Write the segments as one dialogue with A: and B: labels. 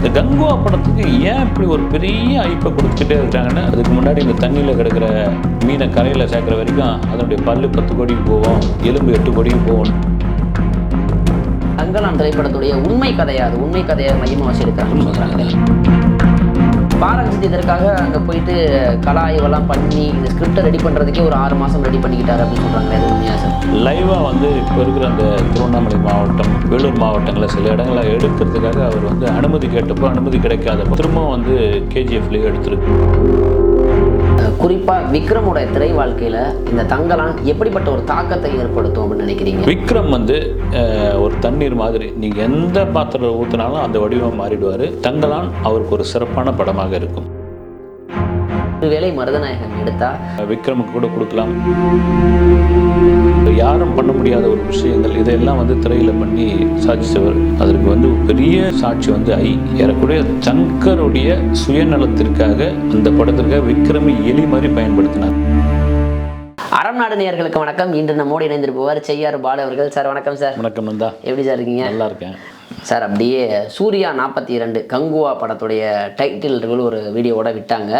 A: இந்த கங்குவா படத்துக்கு ஏன் இப்படி ஒரு பெரிய ஐப்பை கொடுத்துட்டே இருக்காங்கன்னு அதுக்கு முன்னாடி இந்த தண்ணியில் கிடக்கிற மீனை கரையில் சேர்க்குற வரைக்கும் அதனுடைய பல்லு பத்து கோடிக்கு போகும் எலும்பு எட்டு கோடிக்கு போகும்
B: தங்கலான் திரைப்படத்துடைய உண்மை கதையா அது உண்மை கதையை மையமாக வச்சிருக்காங்கன்னு சொல்கிறாங்க பாரக இதற்காக அங்கே போயிட்டு கலா ஆய்வெல்லாம் பண்ணி இந்த ஸ்கிரிப்டை ரெடி பண்ணுறதுக்கே ஒரு ஆறு மாதம் ரெடி பண்ணிக்கிட்டாரு அப்படின்னு சொல்கிறாங்க அது உண்மையா சார்?
A: லைவாக வந்து இப்போ இருக்கிற அந்த திருவண்ணாமலை மாவட்டம் வேலூர் மாவட்டங்களில் சில இடங்களை எடுக்கிறதுக்காக அவர் வந்து அனுமதி கேட்டப்போ அனுமதி கிடைக்காதப்போ திரும்பவும் வந்து கேஜிஎஃப்லேயே எடுத்திருக்கு.
B: குறிப்பாக விக்ரமோட திரை வாழ்க்கையில் இந்த தங்கலான் எப்படிப்பட்ட ஒரு தாக்கத்தை ஏற்படுத்தும் அப்படின்னு நினைக்கிறீங்க?
A: விக்ரம் வந்து ஒரு தண்ணீர் மாதிரி. நீங்கள் எந்த பாத்திரம் ஊற்றினாலும் அந்த வடிவம் மாறிடுவார். தங்கலான் அவருக்கு ஒரு சிறப்பான படமாக இருக்கும்.
B: ஒருவேளை மருதநாயகன் எடுத்தா?
A: விக்ரமுக்கு கூட கொடுக்கலாம். யாரும் பண்ண முடியாத ஒரு விஷயங்கள். இதையெல்லாம் வந்து திரையில பண்ணி சாதிச்சவர். அதற்கு வந்து பெரிய சாட்சி வந்து ஐ ஏறக்குறைய சங்கருடைய சுயநலத்திற்காக அந்த படத்திற்காக விக்ரமி எலி மாதிரி பயன்படுத்தினார்.
B: அறம் நாடு வணக்கம். இன்று நம்மோடு இணைந்திருப்பவர் செய்யார் பாலு அவர்கள் சார் வணக்கம் சார்.
A: வணக்கம் நந்தா.
B: எப்படி சார் இருக்கீங்க?
A: நல்லா இருக்கேன்.
B: சார் அப்படியே சூர்யா நாற்பத்தி இரண்டு கங்குவா படத்துடைய டைட்டில் ஒரு வீடியோவோட விட்டாங்க.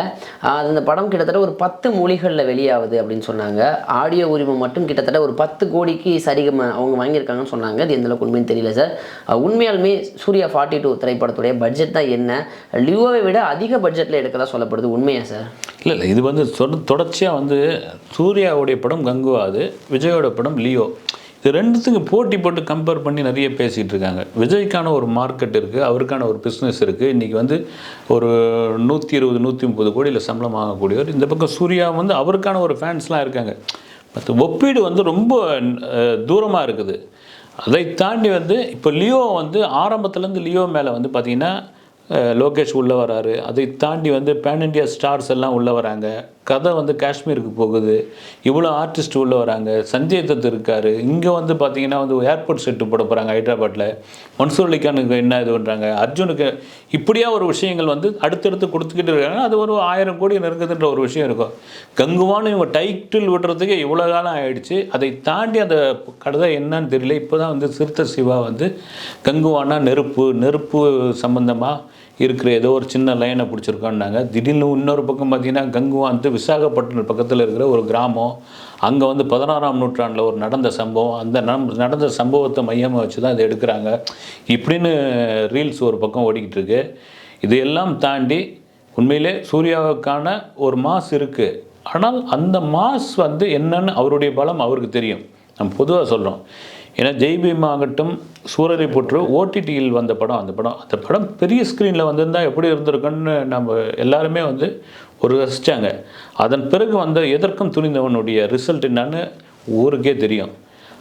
B: அது இந்த படம் கிட்டத்தட்ட ஒரு பத்து மொழிகளில் வெளியாகுது அப்படின்னு சொன்னாங்க. ஆடியோ உரிமம் மட்டும் கிட்டத்தட்ட ஒரு பத்து கோடிக்கு சரிகம் அவங்க வாங்கியிருக்காங்கன்னு சொன்னாங்க. அது எந்த அளவுக்கு உண்மைன்னு தெரியல சார். உண்மையாலுமே சூர்யா ஃபார்ட்டி டூ திரைப்படத்துடைய பட்ஜெட் தான் என்ன? லியோவை விட அதிக பட்ஜெட்டில் எடுக்கதா சொல்லப்படுது. உண்மையா சார்?
A: இல்லை இல்லை இது வந்து தொடர்ச்சியாக வந்து சூர்யாவுடைய படம் கங்குவா அது விஜயோட படம் லியோ. இது ரெண்டுத்துக்கு போட்டி போட்டு கம்பேர் பண்ணி நிறைய பேசிகிட்டு இருக்காங்க. விஜய்க்கான ஒரு மார்க்கெட் இருக்குது அவருக்கான ஒரு பிஸ்னஸ் இருக்குது இன்றைக்கி வந்து ஒரு நூற்றி இருபது நூற்றி முப்பது கோடியில் சம்பளம் ஆகக்கூடியவர் இந்த பக்கம் சூர்யா வந்து அவருக்கான ஒரு ஃபேன்ஸ்லாம் இருக்காங்க. மற்ற ஒப்பீடு வந்து ரொம்ப தூரமாக இருக்குது. அதை தாண்டி வந்து இப்போ லியோ வந்து ஆரம்பத்துலேருந்து லியோ மேலே வந்து பார்த்திங்கன்னா லோகேஷ் உள்ளே வராரு. அதை தாண்டி வந்து பேன் இண்டியா ஸ்டார்ஸ் எல்லாம் உள்ளே வராங்க. கதை வந்து காஷ்மீருக்கு போகுது. இவ்வளோ ஆர்டிஸ்ட் உள்ளே வராங்க. சஞ்சய் தத் இருக்கார். இங்கே வந்து பார்த்திங்கன்னா வந்து ஏர்போர்ட் செட்டு போட போகிறாங்க ஹைதராபாத்தில் மன்சூர் அலிகானுக்கு என்ன இது பண்ணுறாங்க அர்ஜுனுக்கு இப்படியா ஒரு விஷயங்கள் வந்து அடுத்தடுத்து கொடுத்துக்கிட்டு இருக்காங்க அது ஒரு ஆயிரம் கோடி நெருங்குதுன்ற ஒரு விஷயம் இருக்கும். கங்குவான்னு இவங்க டைட்டில் விடுறதுக்கு இவ்வளோ காலம் ஆயிடுச்சு. அதை தாண்டி அந்த கதை என்னன்னு தெரியல. இப்போ தான் வந்து சிறுத்தை சிவா வந்து கங்குவானா நெருப்பு நெருப்பு சம்மந்தமாக இருக்கிற ஏதோ ஒரு சின்ன லைனை பிடிச்சிருக்கோன்னாங்க திடீர்னு இன்னொரு பக்கம் பார்த்தீங்கன்னா கங்குவா வந்து விசாகப்பட்டினம் பக்கத்தில் இருக்கிற ஒரு கிராமம். அங்கே வந்து பதினாறாம் நூற்றாண்டில் ஒரு நடந்த சம்பவம். அந்த நம்- நடந்த சம்பவத்தை மையமாக வச்சு தான் இதை எடுக்கிறாங்க. இப்படின்னு ரீல்ஸ் ஒரு பக்கம் ஓடிக்கிட்டு இருக்கு. இதையெல்லாம் தாண்டி உண்மையிலே சூர்யாவுக்கான ஒரு மாஸ் இருக்குது ஆனால் அந்த மாஸ் வந்து என்னன்னு அவருடைய பலம் அவருக்கு தெரியும். நம்ம பொதுவாக சொல்கிறோம் ஏன்னா ஜெய் பீம் ஆகட்டும் சூரரை போற்று ஓடிடியில் வந்த படம் அந்த படம் அந்த படம் பெரிய ஸ்க்ரீனில் வந்திருந்தால் எப்படி இருந்திருக்குன்னு நம்ம எல்லாருமே வந்து ஒரு ரசித்தாங்க அதன் பிறகு வந்த எதற்கும் துணிந்தவனுடைய ரிசல்ட் என்னன்னு ஊருக்கே தெரியும்.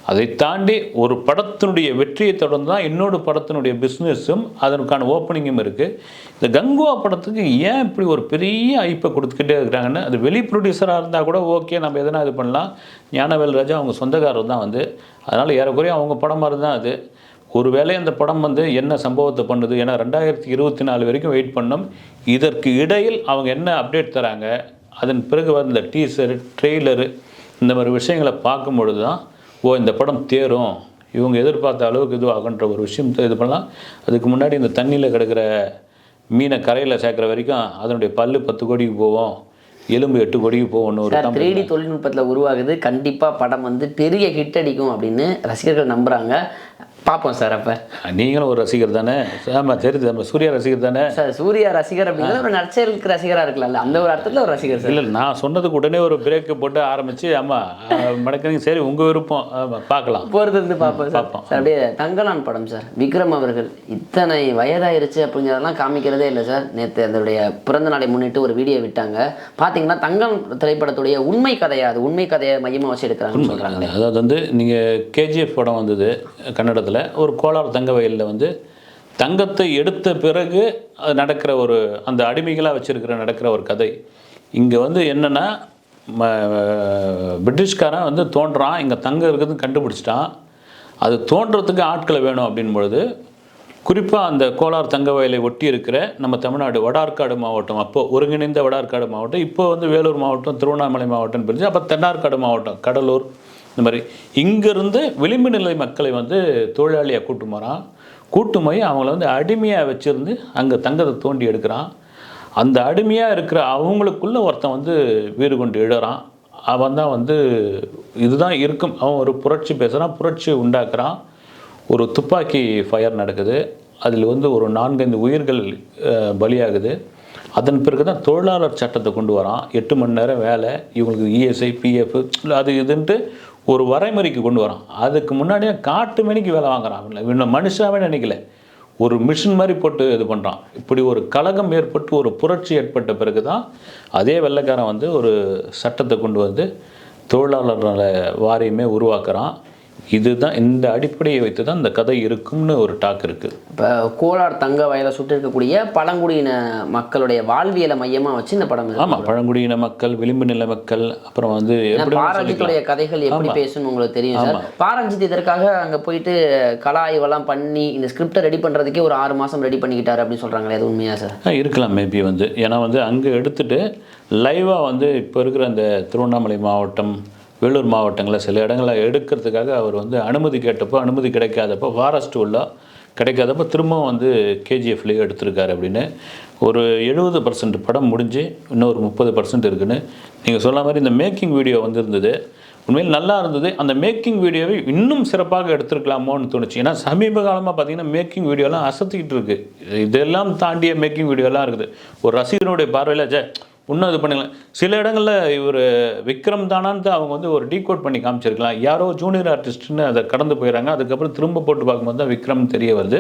A: அதை தாண்டி ஒரு படத்தினுடைய வெற்றியை தொடர்ந்து தான் இன்னொரு படத்தினுடைய பிஸ்னஸும் அதற்கான ஓப்பனிங்கும் இருக்குது இந்த கங்குவா படத்துக்கு ஏன் இப்படி ஒரு பெரிய ஐப்பை கொடுத்துக்கிட்டே இருக்கிறாங்கன்னா அது வெளி ப்ரொடியூசராக இருந்தால் கூட ஓகே நம்ம எதனா இது பண்ணலாம். ஞானவேல் ராஜா அவங்க சொந்தக்காரர் தான் வந்து. அதனால் ஏறக்குறைய அவங்க படம் மாதிரி தான் அது. ஒருவேளை அந்த படம் வந்து என்ன சம்பவத்தை பண்ணுது? ஏன்னா ரெண்டாயிரத்தி இருபத்தி நாலு வரைக்கும் வெயிட் பண்ணோம். இதற்கு இடையில் அவங்க என்ன அப்டேட் தராங்க? அதன் பிறகு வந்த டீசரு ட்ரெய்லரு இந்த மாதிரி விஷயங்களை பார்க்கும் பொழுது தான் ஓ இந்த படம் தேரும். இவங்க எதிர்பார்த்த அளவுக்கு இதுவாகுன்ற ஒரு விஷயம் இது பண்ணலாம். அதுக்கு முன்னாடி இந்த தண்ணியில் கிடக்கிற மீனை கரையில் சேர்க்குற வரைக்கும் அதனுடைய பல்லு பத்து கோடிக்கு போவோம் எலும்பு எட்டு கோடிக்கு போகும்னு ஒரு
B: த்ரீ டி தொழில்நுட்பத்தில் உருவாகுது. கண்டிப்பாக படம் வந்து பெரிய ஹிட் அடிக்கும் அப்படின்னு ரசிகர்கள் நம்புகிறாங்க பார்ப்போம் சார் அப்போ.
A: நீங்களும் ஒரு ரசிகர் தானே? ஆமாம் தெரியுது. நம்ம சூர்யா ரசிகர் தானே?
B: சார் சூர்யா ரசிகர் அப்படிங்கிறது ஒரு நடிச்சருக்கு ரசிகராக இருக்கலாம்ல. அந்த ஒரு அர்த்தத்தில் ஒரு ரசிகர் சார்.
A: இல்லை நான் சொன்னதுக்கு உடனே ஒரு பிரேக்கு போட்டு ஆரம்பித்து ஆமாம் மடக்கிறீங்க சரி உங்கள் விருப்பம். பார்க்கலாம்.
B: போகிறது வந்து பார்ப்போம்
A: பார்ப்போம்.
B: சார் அப்படியே தங்கலான் படம் சார். விக்ரம் அவர்கள் இத்தனை வயதாயிருச்சு அப்படிங்கிறதெல்லாம் காமிக்கிறதே இல்லை சார். நேற்று அதனுடைய பிறந்த நாளை முன்னிட்டு ஒரு வீடியோ விட்டாங்க. பார்த்தீங்கன்னா தங்கம் திரைப்படத்துடைய உண்மை கதையா அது உண்மை கதையை மையமாக வச்சு எடுக்கிறாங்கன்னு சொல்கிறாங்களே
A: அதாவது வந்து நீங்கள் கேஜிஎஃப் படம் வந்தது கன்னடத்தில். ஒரு கோளார் தங்க வயலில் வந்து தங்கத்தை எடுத்த பிறகு அது நடக்கிற ஒரு அந்த அடிமைகளாக வச்சுருக்கிற நடக்கிற ஒரு கதை. இங்கே வந்து என்னென்னா பிரிட்டிஷ்காரன் வந்து தோன்றான் இங்கே தங்கம் இருக்குதுன்னு கண்டுபிடிச்சிட்டான். அது தோன்றத்துக்கு ஆட்களை வேணும் அப்படின் பொழுது குறிப்பாக அந்த கோலார் தங்க வயலை ஒட்டி இருக்கிற நம்ம தமிழ்நாடு வடார்காடு மாவட்டம் அப்போது ஒருங்கிணைந்த வடார்காடு மாவட்டம் இப்போ வந்து வேலூர் மாவட்டம் திருவண்ணாமலை மாவட்டம் பிரிஞ்சு அப்போ தென்னார்காடு மாவட்டம் கடலூர் இந்த மாதிரி இங்கேருந்து விளிம்பு நிலை மக்களை வந்து தொழிலாளியாக கூட்டு போகிறான் கூட்டு போய் அவங்கள வந்து அடிமையாக வச்சுருந்து அங்கே தங்கத்தை தோண்டி எடுக்கிறான். அந்த அடிமையாக இருக்கிற அவங்களுக்குள்ள ஒருத்தன் வந்து வீடு கொண்டு எழுறான் அவன் தான் வந்து இதுதான் இருக்கும். அவன் ஒரு புரட்சி பேசுகிறான் புரட்சி உண்டாக்குறான். ஒரு துப்பாக்கி ஃபயர் நடக்குது. அதில் வந்து ஒரு நான்கைந்து உயிர்கள் பலியாகுது. அதன் பிறகு தான் தொழிலாளர் சட்டத்தை கொண்டு வரான். எட்டு மணி நேரம் வேலை. இவங்களுக்கு இஎஸ்ஐ பிஎஃப் அது இதுன்ட்டு ஒரு வரைமுறைக்கு கொண்டு வரான். அதுக்கு முன்னாடியே காட்டு மணிக்கு வேலை வாங்குறான். அவன் இவனை மனுஷாவே நினைக்கல. ஒரு மிஷின் மாதிரி போட்டு இது பண்ணுறான் இப்படி ஒரு கலகம் ஏற்பட்டு ஒரு புரட்சி ஏற்பட்ட பிறகு தான் அதே வெள்ளைக்காரன் வந்து ஒரு சட்டத்தை கொண்டு வந்து தொழிலாளர் வாரியமே உருவாக்குறான். இதுதான் இந்த அடிப்படையை வைத்து தான் இந்த கதை இருக்கும்னு ஒரு டாக் இருக்குது
B: இப்போ கோலார் தங்க வயலை சுட்டு இருக்கக்கூடிய பழங்குடியின மக்களுடைய வாழ்வியலை மையமாக வச்சு இந்த படம்.
A: ஆமாம் பழங்குடியின மக்கள் விளிம்பு நில மக்கள் அப்புறம் வந்து
B: பாரஞ்சித்துடைய கதைகள் எப்படி பேசணும்னு உங்களுக்கு தெரியும் சார். பாரஞ்சித் இதற்காக அங்கே போயிட்டு கல ஆய்வெல்லாம் பண்ணி இந்த ஸ்கிரிப்டை ரெடி பண்ணுறதுக்கே ஒரு ஆறு மாதம் ரெடி பண்ணிக்கிட்டாரு அப்படின்னு சொல்கிறாங்களே அது உண்மையா சார்?
A: இருக்கலாம் மேபி வந்து. ஏன்னா வந்து அங்கே எடுத்துட்டு லைவாக வந்து இப்போ இருக்கிற அந்த திருவண்ணாமலை மாவட்டம் வேலூர் மாவட்டங்களில் சில இடங்களில் எடுக்கிறதுக்காக அவர் வந்து அனுமதி கேட்டப்போ அனுமதி கிடைக்காதப்போ ஃபாரஸ்ட் உள்ள கிடைக்காதப்போ திரும்பவும் வந்து கேஜிஎஃப்லேயே எடுத்திருக்காரு அப்படின்னு. ஒரு எழுபது பர்சன்ட் படம் முடிஞ்சு இன்னொரு முப்பது பர்சன்ட் இருக்குன்னு நீங்கள் சொன்ன மாதிரி இந்த மேக்கிங் வீடியோ வந்துருந்தது. உண்மையில் நல்லா இருந்தது. அந்த மேக்கிங் வீடியோவை இன்னும் சிறப்பாக எடுத்துருக்கலாமோன்னு தோணுச்சு. ஏன்னா சமீப காலமாக பார்த்தீங்கன்னா மேக்கிங் வீடியோலாம் அசத்திக்கிட்டு இருக்குது இதெல்லாம் தாண்டிய மேக்கிங் வீடியோலாம் இருக்குது. ஒரு ரசிகனுடைய பார்வையில் ஜே இன்னும் இது பண்ணுங்களேன் சில இடங்களில் இவர் விக்ரம் தானான்ட்டு அவங்க வந்து ஒரு டீகோட் பண்ணி காமிச்சிருக்கலாம். யாரோ ஜூனியர் ஆர்டிஸ்ட்னு அதை கடந்து போயிடறாங்க அதுக்கப்புறம் திரும்ப போட்டு பார்க்கும்போது தான் விக்ரம் தெரிய வருது.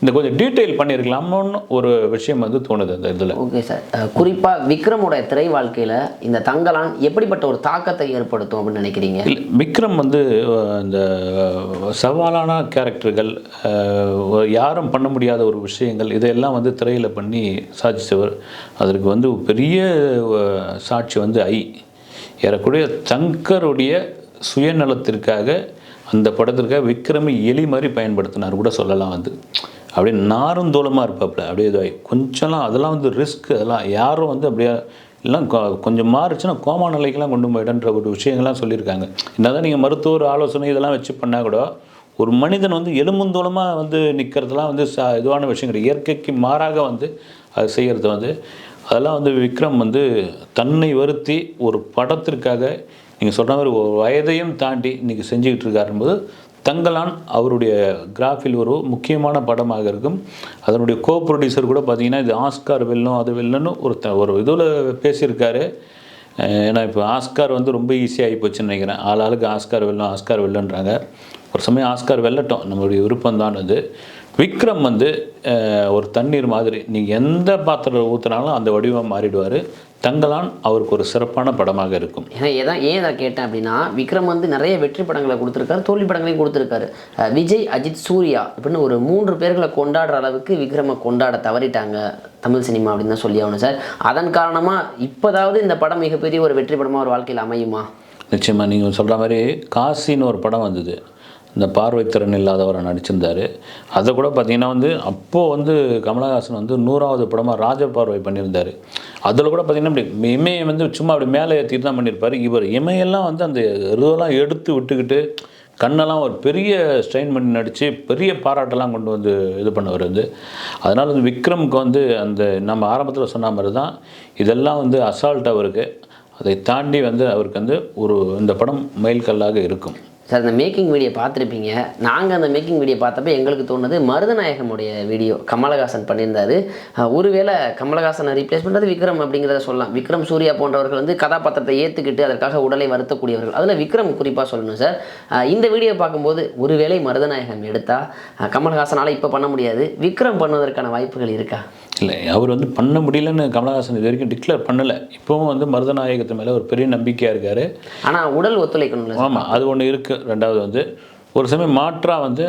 A: இந்த கொஞ்சம் டீட்டெயில் பண்ணியிருக்கலாமோன்னு ஒரு விஷயம் வந்து தோணுது அந்த இதில்.
B: Okay sir. குறிப்பாக விக்ரமோட திரை வாழ்க்கையில் இந்த தங்கலான் எப்படிப்பட்ட ஒரு தாக்கத்தை ஏற்படுத்தும் அப்படின்னு நினைக்கிறீங்க?
A: விக்ரம் வந்து இந்த சவாலான கேரக்டர்கள் யாரும் பண்ண முடியாத ஒரு விஷயங்கள் இதையெல்லாம் வந்து திரையில் பண்ணி சாதிச்சவர். அதற்கு வந்து பெரிய சாட்சி வந்து ஐ. ஏறக்கூடிய சங்கருடைய சுயநலத்திற்காக அந்த படத்திற்காக விக்ரமை எலி மாதிரி பயன்படுத்தினார் கூட சொல்லலாம் வந்து அப்படியே நாருந்தோளமாக இருப்பாப்புல அப்படியே இதாகி கொஞ்சம்லாம் அதெல்லாம் வந்து ரிஸ்க் அதெல்லாம் யாரும் வந்து அப்படியே எல்லாம் கொஞ்சம் மாறுச்சுன்னா கோமா நிலைக்கெல்லாம் கொண்டு போயிடன்ற ஒரு விஷயங்கள்லாம் சொல்லியிருக்காங்க. என்னதான் நீங்கள் மருத்துவர் ஆலோசனை இதெல்லாம் வச்சு பண்ணால் கூட ஒரு மனிதன் வந்து எலும்புந்தோளமாக வந்து நிற்கிறதுலாம் வந்து ச இதுவான விஷயம் கிடையாது இயற்கைக்கு மாறாக வந்து அது செய்கிறது வந்து அதெல்லாம் வந்து விக்ரம் வந்து தன்னை வருத்தி ஒரு படத்திற்காக நீங்கள் சொன்ன மாதிரி ஒரு வயதையும் தாண்டி இன்றைக்கி செஞ்சுக்கிட்டு இருக்காரும்போது தங்கலான் அவருடைய கிராஃபில் ஒரு முக்கியமான படமாக இருக்கும். அதனுடைய கோ ப்ரொடியூசர் கூட பார்த்தீங்கன்னா இது ஆஸ்கார் வெல்லும் அது வெல்லுன்னு ஒரு த ஒரு இதில் பேசியிருக்காரு. ஏன்னா இப்போ ஆஸ்கார் வந்து ரொம்ப ஈஸியாகி போச்சுன்னு நினைக்கிறேன். ஆள் ஆளுக்கு ஆஸ்கார் வெல்லும் ஆஸ்கார் வெல்லுன்றாங்க. ஒரு சமயம் ஆஸ்கார் வெல்லட்டும். நம்மளுடைய விருப்பம் தான் அது. விக்ரம் வந்து ஒரு தண்ணீர் மாதிரி நீங்கள் எந்த பாத்திரம் ஊற்றுனாலும் அந்த வடிவம் மாறிடுவார். தங்கலான் அவருக்கு ஒரு சிறப்பான படமாக இருக்கும்.
B: ஏன்னா ஏதான் ஏன் இதை கேட்டேன் அப்படின்னா விக்ரம் வந்து நிறைய வெற்றி படங்களை கொடுத்துருக்காரு தோல்வி படங்களையும் கொடுத்துருக்காரு. விஜய் அஜித் சூர்யா அப்படின்னு ஒரு மூன்று பேர்களை கொண்டாடுற அளவுக்கு விக்ரமை கொண்டாட தவறிட்டாங்க தமிழ் சினிமா அப்படின்னு தான் சொல்லி ஆகணும் சார். அதன் காரணமாக இப்போதாவது இந்த படம் மிகப்பெரிய ஒரு வெற்றி படமாக ஒரு வாழ்க்கையில் அமையுமா?
A: நிச்சயமாக நீங்கள் சொல்கிற மாதிரி காசின்னு ஒரு படம் வந்தது. இந்த பார்வைத்திறன் இல்லாதவரை நடிச்சிருந்தார். அதை கூட பார்த்திங்கன்னா வந்து அப்போது வந்து கமலஹாசன் வந்து நூறாவது படமாக ராஜபார்வை பண்ணியிருந்தார். அதில் கூட பார்த்தீங்கன்னா அப்படி இமையை வந்து சும்மா அப்படி மேலே ஏற்றிட்டு தான் பண்ணியிருப்பார். இவர் இமையெல்லாம் வந்து அந்த இதுவெல்லாம் எடுத்து விட்டுக்கிட்டு கண்ணெல்லாம் ஒரு பெரிய ஸ்ட்ரெயின் பண்ணி நடித்து பெரிய பாராட்டெல்லாம் கொண்டு வந்து இது பண்ணவர் வந்து. அதனால் வந்து விக்ரமுக்கு வந்து அந்த நம்ம ஆரம்பத்தில் சொன்ன மாதிரி தான் இதெல்லாம் வந்து அசால்ட் அவருக்கு. அதை தாண்டி வந்து அவருக்கு வந்து ஒரு இந்த படம் மைல்கல்லாக இருக்கும்.
B: சார் இந்த மேக்கிங் வீடியோ பார்த்துருப்பீங்க. நாங்கள் அந்த மேக்கிங் வீடியோ பார்த்தப்ப எங்களுக்கு தோணுது மருதநாயகனுடைய வீடியோ கமலஹாசன் பண்ணியிருந்தார். ஒருவேளை கமலஹாசனை ரீப்ளேஸ் பண்ணுறது விக்ரம் அப்படிங்கிறத சொல்லலாம். விக்ரம் சூர்யா போன்றவர்கள் வந்து கதாபாத்திரத்தை ஏற்றுக்கிட்டு அதற்காக உடலை வருத்தக்கூடியவர்கள். அதில் விக்ரம் குறிப்பாக சொல்லணும் சார். இந்த வீடியோ பார்க்கும்போது ஒருவேளை மருதநாயகம் எடுத்தால் கமலஹாசனால் இப்போ பண்ண முடியாது. விக்ரம் பண்ணுவதற்கான வாய்ப்புகள் இருக்கா?
A: இல்லை அவர் வந்து பண்ண முடியலன்னு கமலஹாசன் இது வரைக்கும் டிக்ளேர் பண்ணலை. இப்போவும் வந்து மருதநாயகத்து மேலே ஒரு பெரிய நம்பிக்கையாக இருக்கார்.
B: ஆனால் உடல் ஒத்துழைக்கணும்ல சார்.
A: ஆமாம் அது ஒன்று இருக்குது ரெண்டாவது வந்து ஒரு சமயம் மாற்றாக வந்து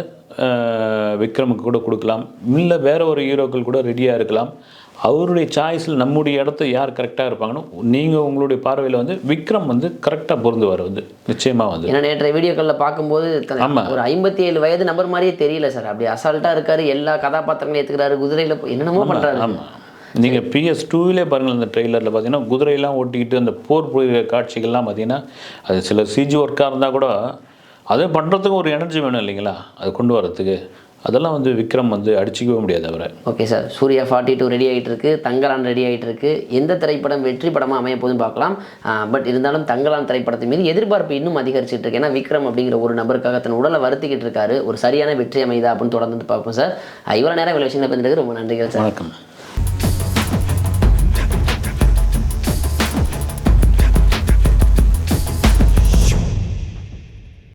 A: விக்ரமுக்கு கூட கொடுக்கலாம். இல்லை வேற ஒரு ஹீரோக்கள் கூட ரெடியாக இருக்கலாம். அவருடைய சாய்ஸில் நம்முடைய இடத்த யார் கரெக்டாக இருப்பாங்கன்னு நீங்கள் உங்களுடைய பார்வையில் வந்து விக்ரம் வந்து கரெக்டாக பொருந்துவார் வந்து நிச்சயமாக வந்து.
B: ஏன்னா நேற்றைய வீடியோக்களில் பார்க்கும்போது த-
A: ஆமா.
B: ஒரு ஐம்பத்தி ஏழு வயது நபர் மாதிரியே தெரியல சார் அப்படி அசால்ட்டாக இருக்காரு எல்லா கதாபாத்திரங்களையும் ஏற்றுக்கிறாரு குதிரையில் என்னென்னமோ பண்ணுறாரு
A: ஆமாம் நீங்கள் பிஎஸ் டூவிலே பாருங்கள் அந்த ட்ரெய்லரில் பார்த்தீங்கன்னா குதிரையெல்லாம் ஓட்டிக்கிட்டு அந்த போர் புரிகிற காட்சிகள்லாம் பார்த்தீங்கன்னா அது சில சிஜி ஒர்க்காக இருந்தால் கூட அதை பண்ணுறதுக்கு ஒரு எனர்ஜி வேணும் இல்லைங்களா? அது கொண்டு வரதுக்கு. அதெல்லாம் வந்து விக்ரம் வந்து அடிச்சிக்கவே முடியாது அவரை.
B: Okay sir Suriya forty two ready ஆகிட்டு இருக்கு தங்கலான் ரெடி ஆகிட்டு இருக்கு எந்த திரைப்படம் வெற்றி படமாக அமைய போதும் பார்க்கலாம் பட் இருந்தாலும் தங்கலான் திரைப்படத்தின் மீது எதிர்பார்ப்பு இன்னும் அதிகரிச்சிட்டு இருக்கு ஏன்னா விக்ரம் அப்படிங்கிற ஒரு நபருக்காக தன் உடலை வருத்திக்கிட்டு இருக்காரு ஒரு சரியான வெற்றி அமைதா அப்படின்னு தொடர்ந்து பார்ப்போம் சார் இவ்வளோ நேரம் இவ்வளோ விஷயங்களை பற்றி ரொம்ப நன்றிகள் சார்
A: வணக்கம்.